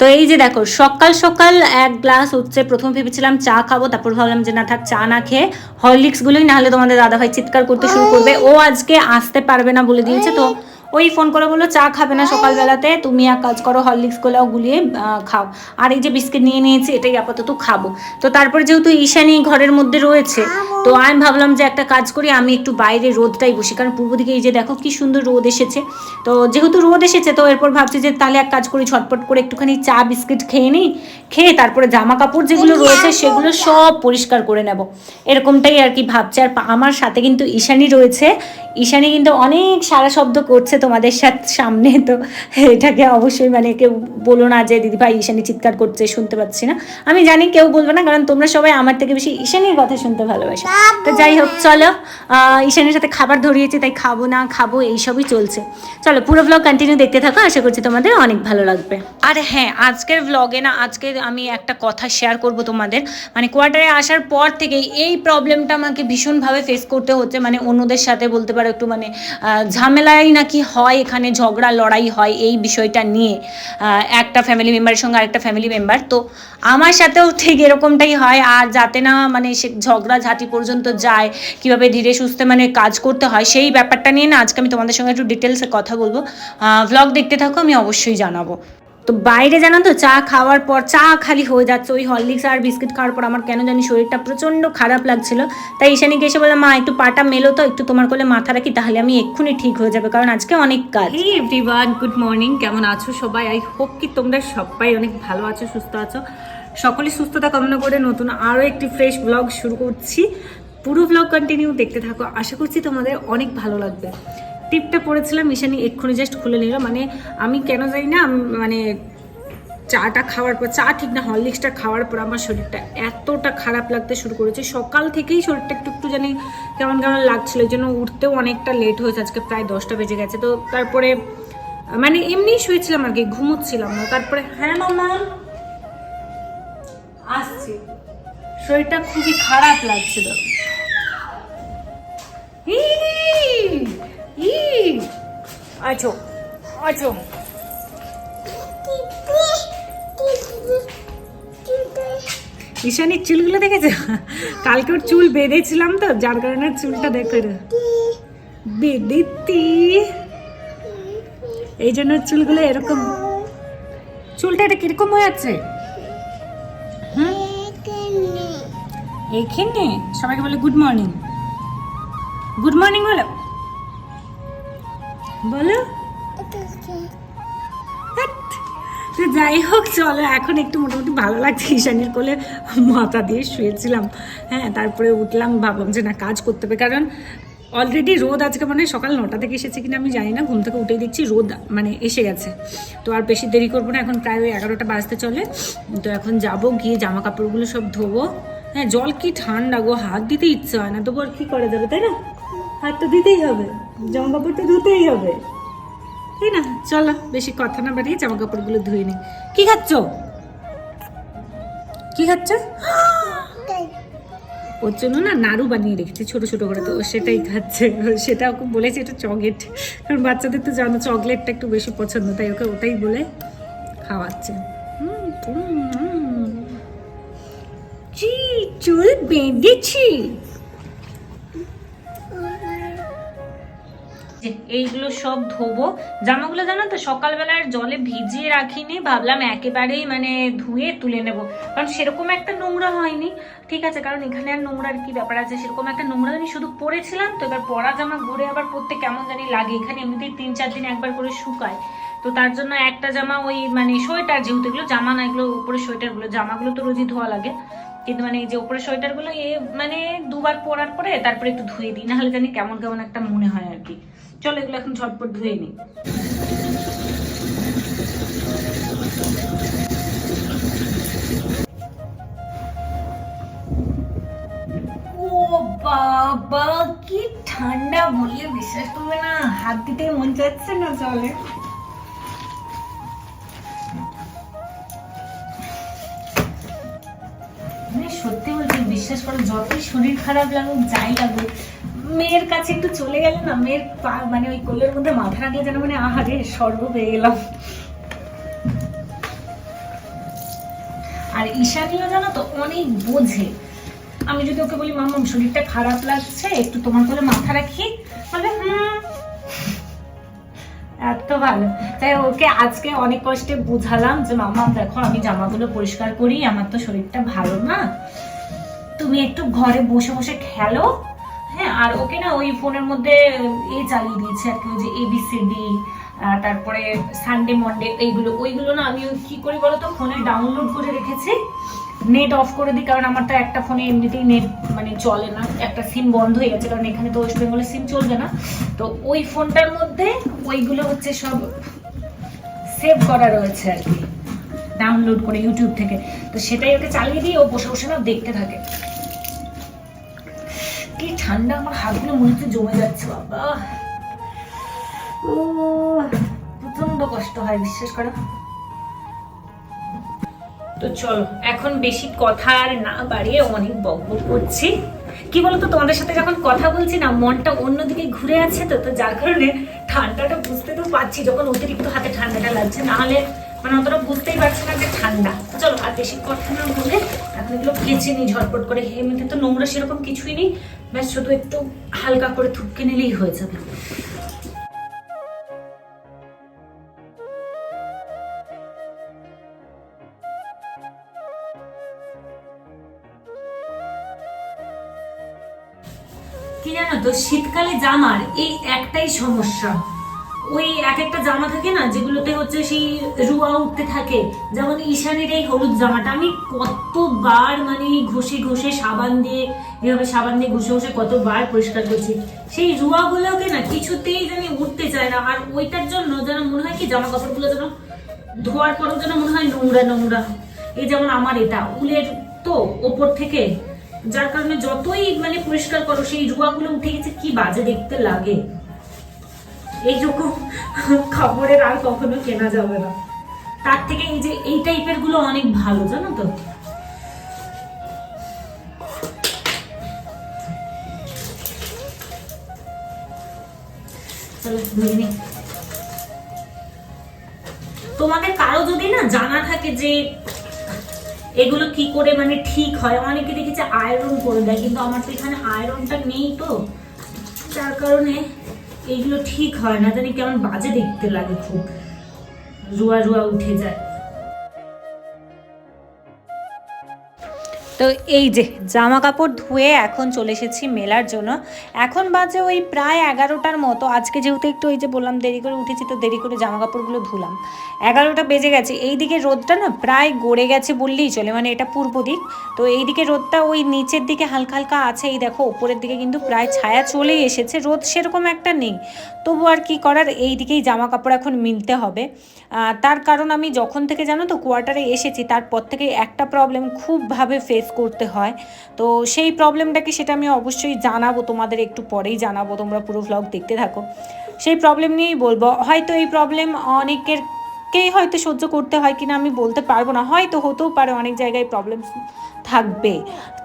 তো এই যে দেখো, সকাল সকাল এক গ্লাস হচ্ছে প্রথম ভেবেছিলাম চা খাব, তারপর ভাবলাম যে না থাক, চা না খেয়ে হরলিক্সগুলোই না হলে তোমাদের দাদাভাই চিৎকার করতে শুরু করবে। ও আজকে আসতে পারবে না বলে দিয়েছে, তো ওই ফোন করে বলল চা খাবে না সকালবেলাতে তুমি এক কাজ করো হরলিক্সগুলো গুলিয়ে খাও। আর এই যে বিস্কিট নিয়ে নিয়েছি এটাই আপাতত খাব। তো তারপর যেহেতু ঈশানি ঘরের মধ্যে রয়েছে তো আমি ভাবলাম যে একটা কাজ করি আমি একটু বাইরে রোদটাই বসি। কারণ পূর্ব দিকে এই যে দেখো কি সুন্দর রোদ এসেছে। তো যেহেতু রোদ এসেছে তো এরপর ভাবছি যে তাহলে এক কাজ করি ঝটপট করে একটুখানি চা বিস্কিট খেয়ে নিই খেয়ে তারপরে জামা কাপড় যেগুলো রয়েছে সেগুলো সব পরিষ্কার করে নেব। এরকমটাই আর কি ভাবছি। আর আমার সাথে কিন্তু ঈশানি রয়েছে। ঈশানি কিন্তু অনেক সারা শব্দ করছে তোমাদের সাথে সামনে তো এটাকে অবশ্যই মানে কেউ বলো না যে দিদিভাই ঈশানি চিৎকার করছে শুনতে পাচ্ছি না। আমি জানি কেউ বলবে না কারণ তোমরা সবাই আমার থেকে বেশি ঈশানির কথা শুনতে ভালোবাসো। তো যাই হোক চলো ঈশানির সাথে খাবার ধরিয়েছি তাই খাব না খাব এইসবই চলছে। চলো পুরো ব্লগ কন্টিনিউ দেখতে থাকো আশা করছি তোমাদের অনেক ভালো লাগবে। আর হ্যাঁ আজকের ব্লগে না আজকে আমি একটা কথা শেয়ার করব তোমাদের। মানে কোয়ার্টারে আসার পর থেকেই এই প্রবলেমটা আমাকে ভীষণভাবে ফেস করতে হচ্ছে। মানে অন্যদের সাথে বলতে পারো একটু মানে আহ, ঝামেলাই নাকি হয়, এখানে ঝগড়া, লড়াই হয়, এই বিষয়টা নিয়ে একটা ফ্যামিলি মেম্বারের সঙ্গে আরেকটা ফ্যামিলি মেম্বার তো আমার সাথেও ঠিক এরকমটাই হয়, আর যাতে না মানে সে ঝগড়া ঝাঁটি পর্যন্ত যায়, কীভাবে ধীরে সুস্থে মানে কাজ করতে হয়, সেই ব্যাপারটা নিয়ে না আজকে আমি তোমাদের সঙ্গে একটু ডিটেলসে কথা বলব। ব্লগ দেখতে থাকো, আমি অবশ্যই জানাব। তো বাইরে জানো তো, চা খাওয়ার পর, চা খালি হয়ে যাচ্ছে। ওই হরলিক্স আর বিস্কিট খাওয়ার পর আমার কেন জানি শরীরটা প্রচণ্ড খারাপ লাগছিল। তাই ঈশানীকে এসে বললাম মা, একটু পাটা মেলো তো, একটু তোমার কোলে মাথা রাখি, তাহলে আমি এক্ষুনি ঠিক হয়ে যাবে, কারণ আজকে অনেক কাজ। এভরিওয়ান গুড মর্নিং কেমন আছো সবাই? আই হোপ কি তোমরা সবাই অনেক ভালো আছো, সুস্থ আছো। সকলে সুস্থতা কামনা করে নতুন আরও একটি ফ্রেশ ব্লগ শুরু করছি। পুরো ব্লগ কন্টিনিউ দেখতে থাকো। আশা করছি তোমাদের অনেক ভালো লাগবে। টিপটা পড়েছিলাম মিশানি এক্ষুনি জাস্ট খুলে নিল। মানে আমি কেন জানি না মানে চাটা খাওয়ার পর, চা ঠিক না, হরলিক্সটা খাওয়ার পর আমার শরীরটা এতটা খারাপ লাগতে শুরু করেছে। সকাল থেকেই শরীরটা একটু একটু জানি কেমন কেমন লাগছিল, এই জন্য উঠতেও অনেকটা লেট হয়েছে, আজকে প্রায় দশটা বেজে গেছে। তো তারপরে মানে এমনি শুয়েছিলাম আর কি, ঘুমোচ্ছিলাম না। তারপরে হ্যাঁ মামা আসছি। শরীরটা খুবই খারাপ লাগছিল। আছো আছো। ঈশানির চুলগুলো দেখেছ? কালকে ওর চুল বেঁধেছিলাম তো, যার কারণে চুলটা দেখো। বেদিতি এই জন্য চুলগুলো এরকম। চুলটা এটা কীরকম হয়ে যাচ্ছে? এখানে। সবাইকে বলে গুড মর্নিং গুড মর্নিং বলো। বলো। তো যাই হোক, চলো, এখন একটু মোটামুটি ভালো লাগছে। ঈশানির কোলে মাথা দিয়ে শুয়েছিলাম। হ্যাঁ তারপরে উঠলাম, ভাবলাম যে না, কাজ করতে হবে। কারণ অলরেডি রোদ আজকে মানে সকাল নটা থেকে এসেছে কিনা আমি জানি না। ঘুম থেকে উঠেই দেখছি রোদ মানে এসে গেছে। তো আর বেশি দেরি করব না, এখন প্রায় ওই এগারোটা বাজতে চলে। তো এখন যাব, গিয়ে জামা কাপড়গুলো সব ধোবো। হ্যাঁ জল কি ঠান্ডা গো, হাত দিতে ইচ্ছে হয় না। তবু আর কি করা যাবে, তাই না? হাত তো দিতেই হবে। জামা কাপড় তো ধুতেই হবে। তাই না? চলো বেশি কথা না বাড়িয়ে জামা কাপড়গুলো ধুয়ে নিই কি খাচ্ছ? কি খাচ্ছ? ওর জন্য না নাড়ু বানিয়ে রেখেছি ছোট ছোট করে তো ও সেটাই খাচ্ছে। সেটা ওকে বলেছে এটা চকলেট। কারণ বাচ্চাদের তো জানো চকলেটটা একটু বেশি পছন্দ তাই ওকে ওটাই বলে খাওয়াচ্ছে। হুম, হুম। জি চুল বেঁধেছি। যে এইগুলো সব ধোবো। জামাগুলো জানো তো, সকালবেলার জলে ভিজিয়ে রাখিনি। ভাবলাম একেবারেই মানে ধুয়ে তুলে নেব। কারণ সেরকম একটা নোংরা হয়নি। ঠিক আছে, কারণ এখানে আর নোংরার কি ব্যাপার আছে? সেরকম একটা নোংরা জানি শুধু পরেছিলাম তো, এবার পরা জামা ঘুরে আবার পরতে কেমন জানি লাগে। এখানে এমনিতেই তিন চার দিন একবার করে শুকায়। তো তার জন্য একটা জামা ওই মানে সোয়েটার যেহেতু, এগুলো জামা না, এগুলো উপরে সোয়েটারগুলো, জামাগুলো তো রোজই ধোয়া লাগে। কিন্তু মানে এই যে উপরে সোয়েটারগুলো, এ মানে দুবার পরার পরে তারপরে একটু ধুয়ে দিই। নাহলে জানি কেমন কেমন একটা মনে হয় আর কি। চলো এগুলো এখন ঝটপট ধুয়ে নিই। বাবা, কি ঠান্ডা বললে বিশ্বাস করবে না। হাত দিতে মন যাচ্ছে না চলে মানে সত্যি বলছি বিশ্বাস করো, যতই শরীর খারাপ লাগুক, যাই লাগুক মেয়ের কাছে একটু চলে গেলে না, মেয়ের মানে ওই কোলের মধ্যে মাথা রাখলে যেন মানে আহারে স্বর্গ পেয়ে গেলাম। আর ঈশানীও জানো তো অনেক বোঝে। আমি যদি ওকে বলি মাম্মাম শরীরটা খারাপ লাগছে, একটু তোমার কোলে মাথা রাখি? বলবে হুম। এত ভালো। তাই ওকে আজকে অনেক কষ্টে বুঝালাম যে, মামা, দেখো, আমি জামাগুলো পরিষ্কার করি, আমার তো শরীরটা ভালো না। তুমি একটু ঘরে বসে বসে খেলো আর ওকে না ওই ফোনের মধ্যে, এ চালিয়ে দিয়েছে আর কি যে এবিসিডি তারপরে সানডে মন্ডে এইগুলো, ওইগুলো না আমি কি করি বলো তো ফোনে ডাউনলোড করে রেখেছি নেট অফ করে দিই, কারণ আমার তো একটা ফোনে এমনিতেই নেট মানে চলে না, একটা সিম বন্ধ হয়ে গেছে, কারণ এখানে তো ওয়েস্ট বেঙ্গলের সিম চলবে না, তো ওই ফোনটার মধ্যে ওইগুলো হচ্ছে সব সেভ করা রয়েছে আর কি ডাউনলোড করে ইউটিউব থেকে, তো সেটাই ওকে চালিয়ে দিই ও বসে বসে না দেখতে থাকে। ঠান্ডা আমার হাতগুলো মনে হচ্ছে জমে যাচ্ছে, বাবা। ও প্রচণ্ড কষ্ট হয়, বিশ্বাস করো। তো চলো, এখন বেশি কথা আর না বাড়িয়ে অনেক বকবক করছি। কি বলতো, তোমাদের সাথে যখন কথা বলছি না, মনটা অন্যদিকে ঘুরে আছে তো তো যার কারণে ঠান্ডাটা বুঝতে তো পারছি, যখন অতিরিক্ত হাতে ঠান্ডাটা লাগছে, না হলে মানে অতটা বুঝতেই পারছি না যে ঠান্ডা। চলো, আর বেশি কথা না বলে এখন এগুলো কেচে নিই, ঝটপট করে। এমনিতে তো নোংরা সেরকম কিছুই নেই। ব্যাস, শুধু একটু হালকা করে থুপকে নিলেই হয়ে যাবে। কি জানো তো, শীতকালে জামার এই একটাই সমস্যা। ওই এক একটা জামা থাকে না, যেগুলোতে হচ্ছে সেই রুয়া উঠতে থাকে। যেমন ঈশানের এই হলুদ জামাটা, আমি কতবার মানে ঘষে ঘষে সাবান দিয়ে, এভাবে সাবান দিয়ে ঘষে ঘষে কতবার পরিষ্কার করছি। সেই রুয়াগুলোকে না কিছুতেই জানি উঠতে চায় না, আর ওইটার জন্য যেন মনে হয় কি জামা কাপড়গুলো যেন ধোয়ার পরও যেন মনে হয় নোংরা নোংরা। এই যেমন আমার এটা, উলের তো ওপর থেকে, যার কারণে যতই মানে পরিষ্কার করো, সেই রুয়াগুলো উঠে গেছে, কি বাজে দেখতে লাগে। এইরকম খাবারের আর কখনো কেনা যাবে না। তার থেকে এই যে এই টাইপেরগুলো অনেক ভালো, জানো তো। তোমাদের কারও যদি না জানা থাকে যে এগুলো কি করে মানে ঠিক হয়, অনেকে দেখেছে আয়রন করে দেয়, কিন্তু আমার তো এখানে আয়রনটা নেই তো। যার কারণে এইগুলো ঠিক হয় না জানি কেমন বাজে দেখতে লাগে খুব। রুয়া রুয়া উঠে যায়। তো এই যে জামা কাপড় ধুয়ে এখন চলে এসেছি মেলার জন্য। এখন বাজে ওই প্রায় এগারোটার মতো। আজকে যেহেতু একটু ওই যে বললাম দেরি করে উঠেছি, তো দেরি করে জামা কাপড়গুলো ধুলাম। এগারোটা বেজে গেছে। এই দিকে রোদটা না প্রায় গড়ে গেছে বললেই চলে মানে এটা পূর্ব দিক। তো এই দিকে রোদটা ওই নিচের দিকে হালকা হালকা আছে। এই দেখো ওপরের দিকে কিন্তু প্রায় ছায়া চলেই এসেছে। রোদ সেরকম একটা নেই। তবু আর কি করার? এই দিকেই জামা কাপড় এখন মিলতে হবে। তার কারণ আমি যখন থেকে জানো তো, কোয়ার্টারে এসেছি, তারপর থেকে একটা প্রবলেম খুবভাবে ফেস করতে হয়। তো সেই প্রবলেমটাকে সেটা আমি অবশ্যই জানাব, তোমাদের একটু পরেই জানাব, তোমরা পুরো ভ্লগ দেখতে থাকো। সেই প্রবলেম নিয়েই বলব, হয়তো এই প্রবলেম অনেকের কেই হয়তো সহ্য করতে হয় কিনা আমি বলতে পারব না। হয়তো হতেও পারে অনেক জায়গায় প্রবলেম থাকবে।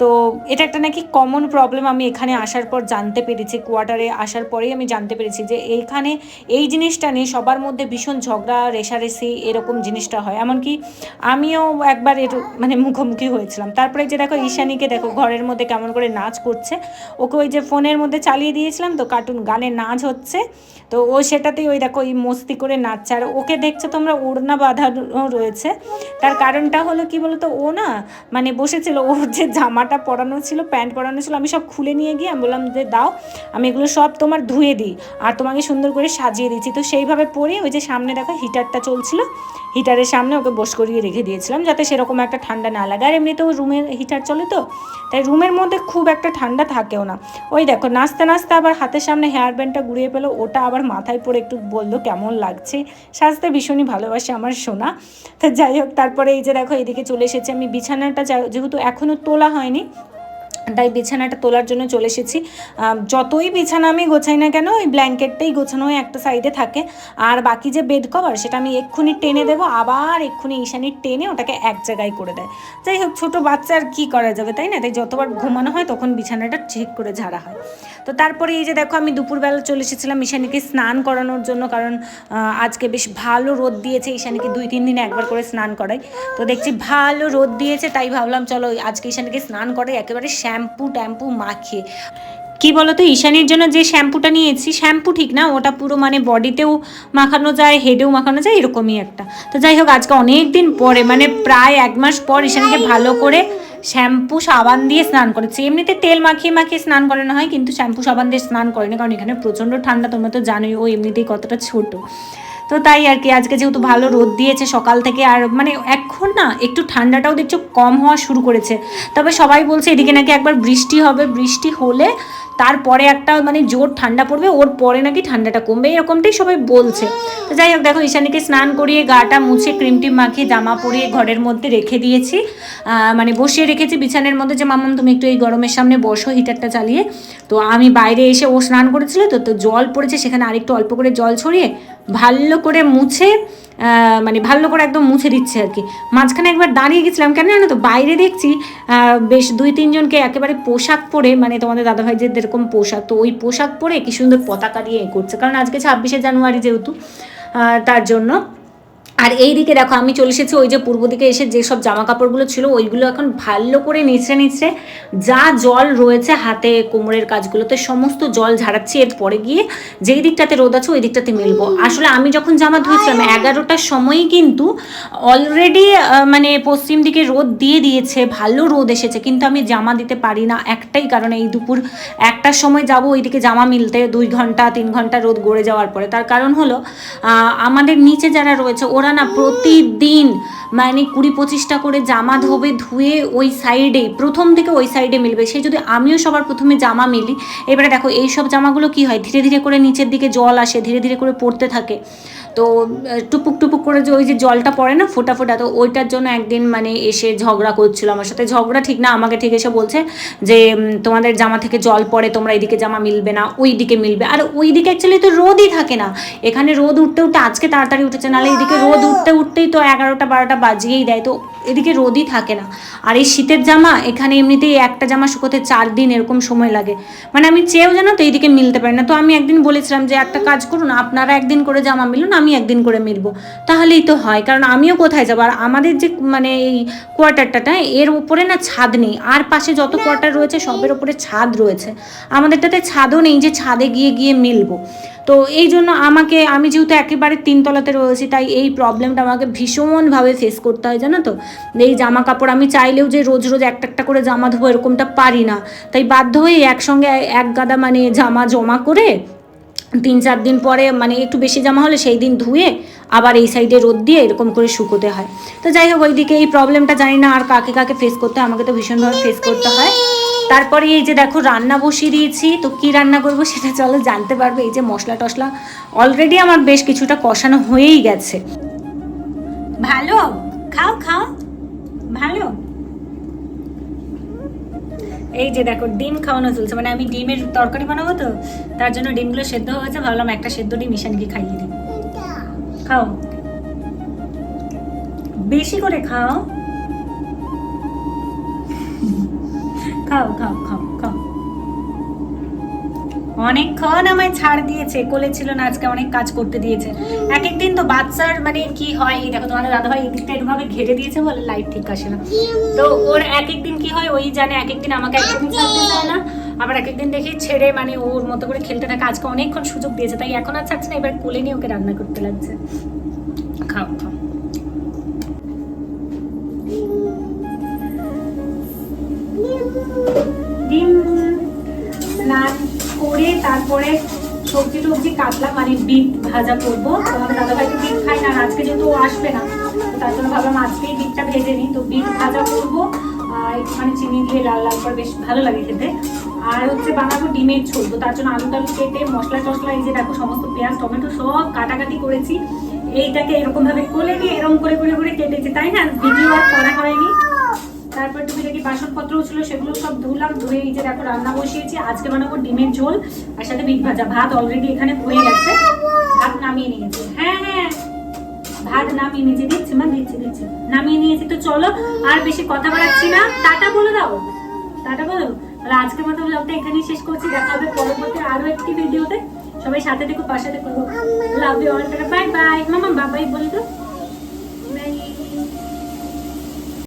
তো এটা একটা নাকি কমন প্রবলেম আমি এখানে আসার পর জানতে পেরেছি কোয়ার্টারে আসার পরেই আমি জানতে পেরেছি যে এইখানে এই জিনিসটা নিয়ে সবার মধ্যে ভীষণ ঝগড়া, রেশারেশি এরকম জিনিসটা হয়। এমনকি আমিও একবার এর মানে মুখোমুখি হয়েছিলাম। তারপরে যে দেখো ঈশানীকে দেখো ঘরের মধ্যে কেমন করে নাচ করছে। ওকে ওই যে ফোনের মধ্যে চালিয়ে দিয়েছিলাম তো কার্টুন গানে নাচ হচ্ছে। তো ও সেটাতেই ওই দেখো ওই মস্তি করে নাচছে। আর ওকে দেখছ তোমরা ওড়না বাঁধানো রয়েছে। তার কারণটা হলো কি বলতো, ও না মানে বসেছিল, ওর যে জামাটা পরানো ছিল, প্যান্ট পরানো ছিল, আমি সব খুলে নিয়ে গিয়ে আমি বললাম যে দাও, আমি এগুলো সব তোমার ধুয়ে দিই আর তোমাকে সুন্দর করে সাজিয়ে দিচ্ছি। তো সেইভাবে পরে ওই যে সামনে দেখো হিটারটা চলছিল, হিটারের সামনে ওকে বস করিয়ে রেখে দিয়েছিলাম যাতে সেরকম একটা ঠান্ডা না লাগে। আর এমনিতেও রুমের হিটার চলে তো, তাই রুমের মধ্যে খুব একটা ঠান্ডা থাকেও না। ওই দেখো নাচতে নাচতে আবার হাতের সামনে হেয়ার ব্যান্ডটা ঘুরিয়ে পেল, ওটা আবার মাথায় পরে একটু বলল কেমন লাগছে, সাজতে ভীষণই ভালোবাসে আমার সোনা। তা যাই হোক, তারপরে এই যে দেখো এদিকে চলে এসেছে আমি বিছানাটা। যেহেতু এখনও তোলা হয়নি তাই বিছানাটা তোলার জন্য চলে এসেছি। যতই বিছানা আমি গোছাই না কেন, ওই ব্ল্যাঙ্কেটটাই গোছানো একটা সাইডে থাকে। আর বাকি যে বেড কভার সেটা আমি এক্ষুনি টেনে দেবো, আবার এক্ষুনি ঈশানি টেনে ওটাকে এক জায়গায় করে দেয়। যাই হোক, ছোটো বাচ্চা আর কী করা যাবে, তাই না? তাই যতবার ঘুমানো হয়, তখন বিছানাটা ঠিক করে ঝাড়া হয়। তো তারপরে এই যে দেখো, আমি দুপুরবেলা চলে এসেছিলাম ঈশানিকে স্নান করানোর জন্য, কারণ আজকে বেশ ভালো রোদ দিয়েছে ঈশানিকে দুই, তিন দিনে একবার করে স্নান করাই। তো দেখছি ভালো রোদ দিয়েছে, তাই ভাবলাম, চলো, আজকে ঈশানীকে স্নান করাই, একেবারে শ্যাম্পু ট্যাম্পু মাখিয়ে। কি বলতো, ঈশানীর জন্য যে শ্যাম্পুটা নিয়েছি, শ্যাম্পু ঠিক না, ওটা পুরো মানে বডিতেও মাখানো যায় হেডেও মাখানো যায়, এরকমই একটা। তো যাই হোক, আজকে অনেক দিন পরে মানে প্রায় এক মাস পর ঈশানীকে ভালো করে শ্যাম্পু সাবান দিয়ে স্নান করেছি। এমনিতে তেল মাখিয়ে মাখিয়ে স্নান করানো হয়, কিন্তু শ্যাম্পু সাবান দিয়ে স্নান করে না কারণ এখানে প্রচণ্ড ঠান্ডা, তোমরা তো জানোই, ও এমনিতেই কতটা ছোট। তো তাই আর কি, আজকে যেহেতু ভালো রোদ দিয়েছে সকাল থেকে আর মানে এখন না একটু ঠান্ডাটাও দেখছ কম হওয়া শুরু করেছে। তবে সবাই বলছে এদিকে নাকি একবার বৃষ্টি হবে, বৃষ্টি হলে তারপরে একটা মানে জোর ঠান্ডা পড়বে, ওর পরে নাকি ঠান্ডাটা কমবে, এরকমটাই সবাই বলছে। তো যাই হোক, দেখো, ঈশানীকে স্নান করিয়ে গাটা মুছে ক্রিম টিম মাখিয়ে জামা পরিয়ে ঘরের মধ্যে রেখে দিয়েছি। মানে বসিয়ে রেখেছি বিছানের মধ্যে যে মামন তুমি একটু এই গরমের সামনে বসো হিটারটা চালিয়ে। তো আমি বাইরে এসে ও স্নান করেছিল, তো তো জল পড়েছে, সেখানে আরেকটু অল্প করে জল ছড়িয়ে ভালো করে মুছে মানে ভালো করে একদম মুছে দিচ্ছে আর কি। মাঝখানে একবার দাঁড়িয়ে গেছিলাম, কেন জানো তো? বাইরে দেখছি বেশ দুই তিনজনকে একেবারে পোশাক পরে মানে তোমাদের দাদাভাই যে যেরকম পোশাক, তো ওই পোশাক পরে কি সুন্দর পতাকা দিয়ে এ করছে কারণ আজকে ছাব্বিশে জানুয়ারি যেহেতু তার জন্য। আর এই দিকে দেখো আমি চলে এসেছি ওই যে পূর্ব দিকে এসে যেসব জামা কাপড়গুলো ছিল ওইগুলো এখন ভালো করে নিচড়ে নিচড়ে যা জল রয়েছে হাতে কোমরের কাজগুলোতে সমস্ত জল ঝাড়াচ্ছি। এরপরে গিয়ে যেই দিকটাতে রোদ আছে ওই দিকটাতে মিলবো। আসলে আমি যখন জামা ধুয়েছিলাম এগারোটার সময়ই কিন্তু অলরেডি মানে পশ্চিম দিকে রোদ দিয়ে দিয়েছে ভালো রোদ এসেছে। কিন্তু আমি জামা দিতে পারি না একটাই কারণে এই দুপুর একটার সময় যাব ওইদিকে জামা মিলতে দুই ঘণ্টা তিন ঘণ্টা রোদ গড়ে যাওয়ার পরে। তার কারণ হলো আমাদের নিচে যারা রয়েছে ওরা না প্রতিদিন মানে কুড়ি পঁচিশটা করে জামা ধোবে, ধুয়ে ওই সাইডে প্রথম থেকে ওই সাইডে মিলবে। সে যদি আমিও সবার প্রথমে জামা মিলি, এবারে দেখো এই সব জামাগুলো কি হয়? ধীরে ধীরে করে নিচের দিকে জল আসে, ধীরে ধীরে করে পড়তে থাকে। তো টুপুক টুপুক করে যে ওই যে জলটা পড়ে না, ফোটা ফোটা, তো ওইটার জন্য একদিন মানে এসে ঝগড়া করছিল আমার সাথে। ঝগড়া ঠিক না, আমাকে ঠিক এসে বলছে যে তোমাদের জামা থেকে জল পড়ে, তোমরা এদিকে জামা মিলবে না, ওই দিকে মিলবে। আর ওই দিকে অ্যাকচুয়ালি তো রোদই থাকে না। এখানে রোদ উঠতে উঠতে, আজকে তাড়াতাড়ি উঠেছে, নাহলে এদিকে রোদ উঠতে উঠতেই তো এগারোটা, বারোটা বাজিয়েই দেয়। তো এদিকে রোদই থাকে না। আর এই শীতের জামা, এখানে এমনিতেই একটা জামা শুকোতে চার দিন এরকম সময় লাগে। মানে আমি চেয়েও জানো তো এইদিকে মিলতে পারি না। তো আমি একদিন বলেছিলাম যে, একটা কাজ করুন, আপনারা একদিন করে জামা মিলুন, আমি একদিন করে মিলবো। তাহলেই তো হয়, কারণ আমিও কোথায় যাব? আর আমাদের যে মানে এই কোয়ার্টারটা এর উপরে না ছাদ নেই। আর পাশে যত কোয়ার্টার রয়েছে, সবের উপরে ছাদ রয়েছে। আমাদেরটাতে ছাদও নেই যে ছাদে গিয়ে গিয়ে মিলবো। তো এই জন্য আমাকে, আমি যেহেতু একেবারে তিনতলাতে রয়েছি, তাই এই প্রবলেমটা আমাকে ভীষণভাবে ফেস করতে হয়, জানো তো? এই জামা কাপড় আমি চাইলেও যে রোজ রোজ একটা একটা করে জামা ধোবো এরকমটা পারি না। তাই বাধ্য হয়ে একসঙ্গে এক গাদা মানে জামা জমা করে তিন চার দিন পরে মানে একটু বেশি জামা হলে সেই দিন ধুয়ে আবার এই সাইডে রোদ দিয়ে এরকম করে শুকোতে হয়। তো যাই হোক, ওইদিকে এই প্রবলেমটা জানি না আর কাকে কাকে ফেস করতে হয়, আমাকে তো ভীষণভাবে ফেস করতে হয়। তারপরে এই যে দেখো, রান্না বসিয়ে দিয়েছি। তো কি রান্না করব সেটা চলো জানতে পারবে। এই যে মশলা টশলা অলরেডি আমার বেশ কিছুটা কষানো হয়েই গেছে। ভালো? খাও খাও। ভালো? এই যে দেখো, ডিম খাওয়ানো চলছে। মানে আমি ডিমের তরকারি বানাবো তো, তার জন্য ডিমগুলো সেদ্ধ হয়েছে ভাবলাম একটা সেদ্ধ ডিম ঈশানকে খাইয়ে দিই। খাও। বেশি করে খাও। খাও খাও খাও খাও। অনেকক্ষণ আমায় ছাড় দিয়েছে, কোলে ছিল না, আজকে অনেক কাজ করতে দিয়েছে। এক একদিন তো বাচ্চার মানে কি হয়, এই দেখো তোমাদের দাদাভাই এই দিকটা এরকমভাবে ঘেরে দিয়েছে বলে লাইট ঠিক আসে না। তো ওর এক একদিন কি হয়, ওই জানে এক একদিন আমাকে একদিন ছাড়তে চায় না। আবার এক একদিন দেখি ছেড়ে মানে ওর মতো করে খেলতে থাকে আজকে অনেকক্ষণ সুযোগ দিয়েছে, তাই এখন আর ছাড়ছে না, এবার কোলে নিয়ে ওকে রান্না করতে লাগছে। খাও খাও। ডিম স্নান করে তারপরে সবজি টবজি কাটলাম মানে বিট ভাজা করব। তোমাদের দাদাভাই তো বিট খাই না আজকে যেহেতু ও আসবে না তার জন্য ভাবলাম আজকেই বিটটা ভেজে নিই। তো বিট ভাজা করব, আর একটুখানি চিনি দিয়ে লাল লাল করে বেশ ভালো লাগে খেতে। আর হচ্ছে বানাবো ডিমের ঝোল। তো তার জন্য আলু টালু কেটে মশলা টশলা এই যে দেখো সমস্ত পেঁয়াজ, টমেটো সব কাটাকাটি করেছি। এইটাকে এরকম ভাবে কোলে নিয়ে এরকম করে করে করে কেটেছি, তাই না? ভিডিও আর করা হয়নি। তারপর টুকিটাকি বাসনপত্রও ছিল সেগুলো সব ধুলাম, ধুয়ে এই যে দেখো রান্না বসিয়েছি। আজকে বানাবো ডিমের ঝোল আর সাথে বিট ভাজা। ভাত অলরেডি এখানে হয়ে গেছে। ভাত নামিয়ে নিয়েছি। হ্যাঁ হ্যাঁ। ভাত নামিয়ে নিয়েছি। দিচ্ছি মা, দিচ্ছি দিচ্ছি। নামিয়ে নিয়েছি। তো চলো আর বেশি কথা বাড়াচ্ছি না। টাটা বলে দাও। টাটা বলো। তাহলে আজকের মতো ব্লগটা এখানেই শেষ করছি। দেখা হবে পরবর্তী আরও একটি ভিডিওতে সবাই সাথে দেখো পাশে দেখো love you all bye bye মামা, বাবাই বলি দাও